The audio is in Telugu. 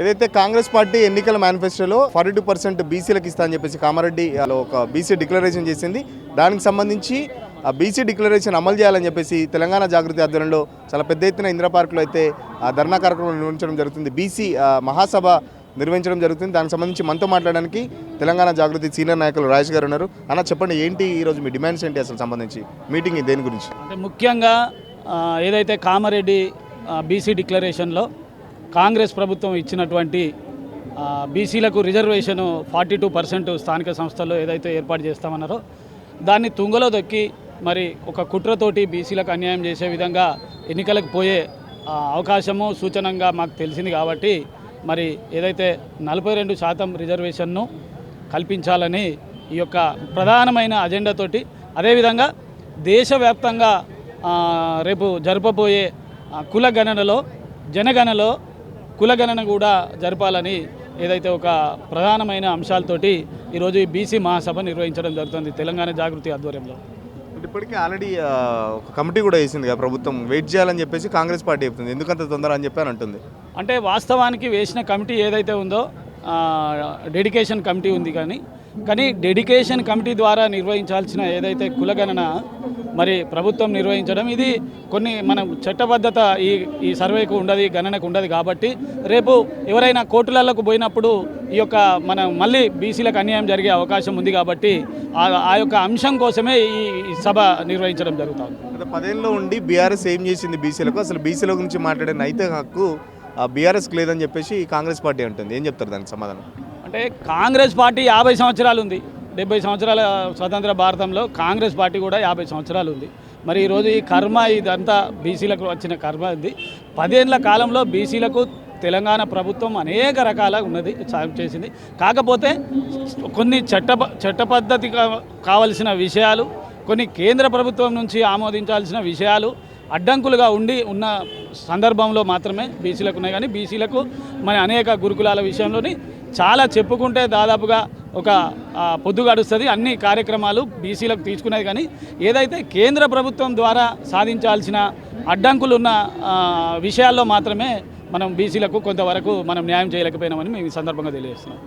ఏదైతే కాంగ్రెస్ పార్టీ ఎన్నికల మేనిఫెస్టోలో ఫార్టీ టూ పర్సెంట్ బీసీలకు ఇస్తా అని చెప్పేసి కామారెడ్డి ఒక బీసీ డిక్లరేషన్ చేసింది. దానికి సంబంధించి ఆ బీసీ డిక్లరేషన్ అమలు చేయాలని చెప్పేసి తెలంగాణ జాగృతి ఆధ్వర్యంలో చాలా పెద్ద ఎత్తున ఇందిరా అయితే ఆ ధర్నా కార్యక్రమం నిర్వహించడం జరుగుతుంది. బీసీ మహాసభ నిర్వహించడం జరుగుతుంది. దానికి సంబంధించి మనతో మాట్లాడడానికి తెలంగాణ జాగృతి సీనియర్ నాయకులు రాజేష్ గారు ఉన్నారు. అన్న చెప్పండి ఏంటి ఈరోజు మీ డిమాండ్స్ ఏంటి అసలు సంబంధించి? మీటింగ్ దేని గురించి? అంటే ముఖ్యంగా ఏదైతే కామారెడ్డి బీసీ డిక్లరేషన్లో కాంగ్రెస్ ప్రభుత్వం ఇచ్చినటువంటి బీసీలకు రిజర్వేషన్ ఫార్టీ టూ పర్సెంట్ స్థానిక సంస్థల్లో ఏదైతే ఏర్పాటు చేస్తామన్నారో దాన్ని తుంగలో దొక్కి మరి ఒక కుట్రతోటి బీసీలకు అన్యాయం చేసే విధంగా ఎన్నికలకు పోయే అవకాశము సూచనంగా మాకు తెలిసింది కాబట్టి మరి ఏదైతే నలభై రెండు శాతం రిజర్వేషన్ను కల్పించాలని ఈ యొక్క ప్రధానమైన అజెండాతోటి అదేవిధంగా దేశవ్యాప్తంగా రేపు జరపబోయే కుల గణనలో జనగణలో కులగణన కూడా జరపాలని ఏదైతే ఒక ప్రధానమైన అంశాలతోటి ఈరోజు ఈ బీసీ మహాసభ నిర్వహించడం జరుగుతుంది తెలంగాణ జాగృతి ఆధ్వర్యంలో. ఇప్పటికే ఆల్రెడీ ఒక కమిటీ కూడా వేసింది కదా ప్రభుత్వం వెయిట్ చేయాలని చెప్పేసి కాంగ్రెస్ పార్టీ చెప్తుంది. ఎందుకంత తొందర అని చెప్పి అని అంటుంది. అంటే వాస్తవానికి వేసిన కమిటీ ఏదైతే ఉందో డెడికేషన్ కమిటీ ఉంది కానీ కానీ డెడికేషన్ కమిటీ ద్వారా నిర్వహించాల్సిన ఏదైతే కులగణన మరి ప్రభుత్వం నిర్వహించడం ఇది కొన్ని మనం చట్టబద్ధత ఈ ఈ సర్వేకు ఉండదు గణనకు ఉండదు కాబట్టి రేపు ఎవరైనా కోర్టులకు పోయినప్పుడు ఈ యొక్క మనం మళ్ళీ బీసీలకు అన్యాయం జరిగే అవకాశం ఉంది కాబట్టి ఆ యొక్క అంశం కోసమే ఈ సభ నిర్వహించడం జరుగుతుంది పదేళ్ళలో ఉండి బీఆర్ఎస్ ఏం చేసింది బీసీలకు? అసలు బీసీల గురించి మాట్లాడే నైతిక హక్కు బీఆర్ఎస్కి లేదని చెప్పేసి కాంగ్రెస్ పార్టీ అంటుంది. ఏం చెప్తారు దానికి సమాధానం? అంటే కాంగ్రెస్ పార్టీ యాభై సంవత్సరాలు ఉంది. డెబ్బై సంవత్సరాల స్వతంత్ర భారతంలో కాంగ్రెస్ పార్టీ కూడా యాభై సంవత్సరాలు ఉంది. మరి ఈరోజు ఈ కర్మ ఇదంతా బీసీలకు వచ్చిన కర్మ ఇది. పదేళ్ళ కాలంలో బీసీలకు తెలంగాణ ప్రభుత్వం అనేక రకాల ఉన్నది సాయం చేసింది. కాకపోతే కొన్ని చట్ట చట్టపద్ధతి కావలసిన విషయాలు కొన్ని కేంద్ర ప్రభుత్వం నుంచి ఆమోదించాల్సిన విషయాలు అడ్డంకులుగా ఉండి ఉన్న సందర్భంలో మాత్రమే బీసీలకు ఉన్నాయి. కానీ బీసీలకు మన అనేక గురుకులాల విషయంలోని చాలా చెప్పుకుంటే దాదాపుగా ఒక పొద్దు గడుస్తుంది అన్ని కార్యక్రమాలు బీసీలకు తీసుకునేది కానీ ఏదైతే కేంద్ర ప్రభుత్వం ద్వారా సాధించాల్సిన అడ్డంకులు ఉన్న విషయాల్లో మాత్రమే మనం బీసీలకు కొంతవరకు మనం న్యాయం చేయలేకపోయినామని మేము ఈ సందర్భంగా తెలియజేస్తున్నాం.